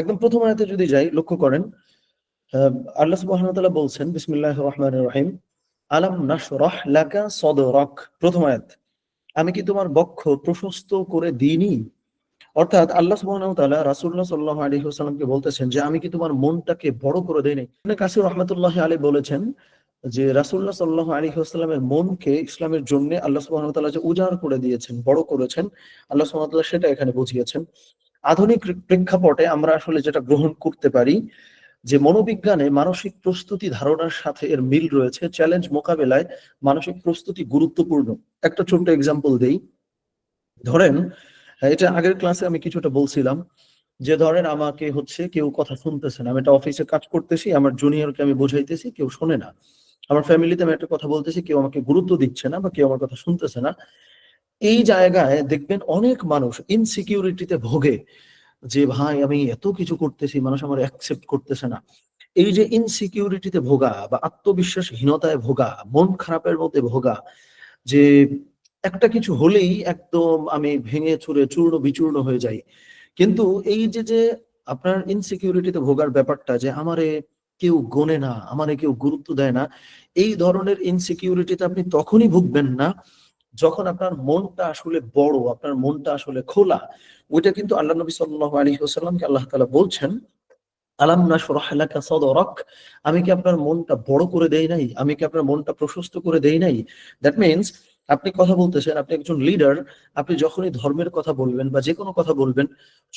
একদম প্রথম আয়াতে যদি যাই, লক্ষ্য করেন আল্লাহ সুবহানাহু বলছেন, বিসমিল্লাহির রহমানির রহিম, আলাম নাশরাহ লাকা সদরাক? প্রথম আয়াত, আমি কি তোমার বক্ষ প্রশস্ত করে দিইনি? অর্থাৎ আল্লাহ সুবহানাহু ওয়া তাআলা রাসূলুল্লাহ সাল্লাল্লাহু বলতেছেন যে, আমি কি তোমার মনটাকে বড় করে দেই নাই কাসির রাহমাতুল্লাহি আলাইহি বলেছেন যে, রাসূলুল্লাহ সাল্লাহ আলাইহি ওয়াসাল্লামের মনকে ইসলামের জন্য আল্লাহ ওয়া যে উজাড় করে দিয়েছেন, বড় করেছেন, আল্লাহ সুবহানাহু সেটা এখানে বুঝিয়েছেন। আধুনিক প্রেক্ষাপটে আমরা আসলে যেটা গ্রহণ করতে পারি, যে মনোবিজ্ঞানে মানসিক প্রস্তুতি ধারণার সাথে এর মিল রয়েছে। চ্যালেঞ্জ মোকাবেলায় মানসিক প্রস্তুতি গুরুত্বপূর্ণ। একটা ছোট্ট এক্সাম্পল দেই। ধরেন এটা আগের ক্লাসে আমি কিছুটা বলছিলাম, যে ধরেন আমাকে হচ্ছে কেউ কথা শুনতেছে না। আমি একটা অফিসে কাজ করতেছি, আমার জুনিয়রকে আমি বোঝাইতেছি, কেউ শোনে না। আমার ফ্যামিলিতে আমি একটা কথা বলতেছি, কেউ আমাকে গুরুত্ব দিচ্ছে না বা কেউ আমার কথা শুনতেছে না। এই জায়গায় দেখবেন অনেক মানুষ ইনসিকিউরিটিতে ভোগে যে, ভাই, আমি এত কিছু করতেছি, মানুষ আমার অ্যাকসেপ্ট করতেছে না। এই যে ইনসিকিউরিটিতে ভোগা বা আত্মবিশ্বাসহীনতায় ভোগা, মন খারাপের মধ্যে ভোগা, যে একটা কিছু হলেই একদম আমি ভেঙে চুরে চূর্ণ বিচূর্ণ হয়ে যাই। কিন্তু এই যে যে আপনার ইনসিকিউরিটিতে ভোগার ব্যাপারটা যে, আমারে কেউ গোনে না, আমারে কেউ গুরুত্ব দেয় না, এই ধরনের ইনসিকিউরিটিতে আপনি তখনই ভুগবেন না যখন আপনার মনটা আসলে বড়, আপনার মনটা আসলে খোলা, ওইটা কিন্তু আল্লাহ নবী আলাইহি ওয়াসাল্লামকে আল্লাহ তাআলা বলছেন, আলাম নাশরাহ লাকা সাদরাক? আমি কি আপনার মনটা বড় করে দেই নাই? আমি কি আপনার মনটা প্রশস্ত করে দেই নাই? দ্যাট মিন্স আপনি কথা বলতেছেন, আপনি একজন লিডার আপনি যখনই ধর্মের কথা বলবেন বা যে কোনো কথা বলবেন,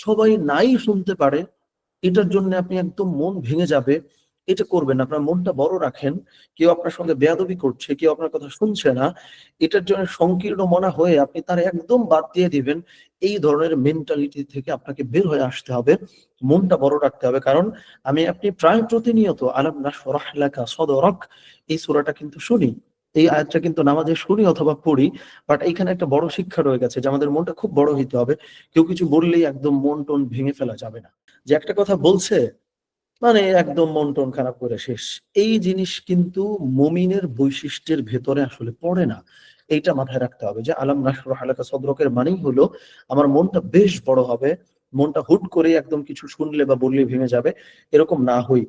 সবাই নাই শুনতে পারে, এটার জন্য আপনি একদম মন ভেঙে যাবে। এটা করবেন। আপনার মনটা বড় রাখেন, কেউ আপনার সঙ্গে বেয়াদবি করছে, কেউ আপনার কথা শুনছে না, এটার জন্য সংকীর্ণ মনা হয়ে আপনি তার একদম বাদ দিয়ে দিবেন, এই ধরনের মেন্টালিটি থেকে আপনাকে বের হয়ে আসতে হবে, মনটা বড় রাখতে হবে, কারণ আমি, আপনি প্রায় প্রতিনিয়ত, আলাম না সরাহ লেখা সদরক, এই সুরাটা কিন্তু শুনি, এই আয়াতটা কিন্তু নামাজে শুনি অথবা পড়ি বাট এইখানে একটা বড় শিক্ষা রয়ে গেছে যে আমাদের মনটা খুব বড় হইতে হবে, কেউ কিছু বললেই একদম মন টন ভেঙে ফেলা যাবে না যে একটা কথা বলছে মানে একদম মন টন খারাপ করে শেষ। এই জিনিস কিন্তু মমিনের বৈশিষ্ট্যের ভেতরে আসলে পড়ে না। এইটা মাথায় রাখতে হবে যে আলাম নাসর হালাকা সদরকের মানেই হলো, আমার মনটা বেশ বড় হবে, মনটা হুট করে একদম কিছু শুনলে বা বললে ভেঙে যাবে, এরকম না হই।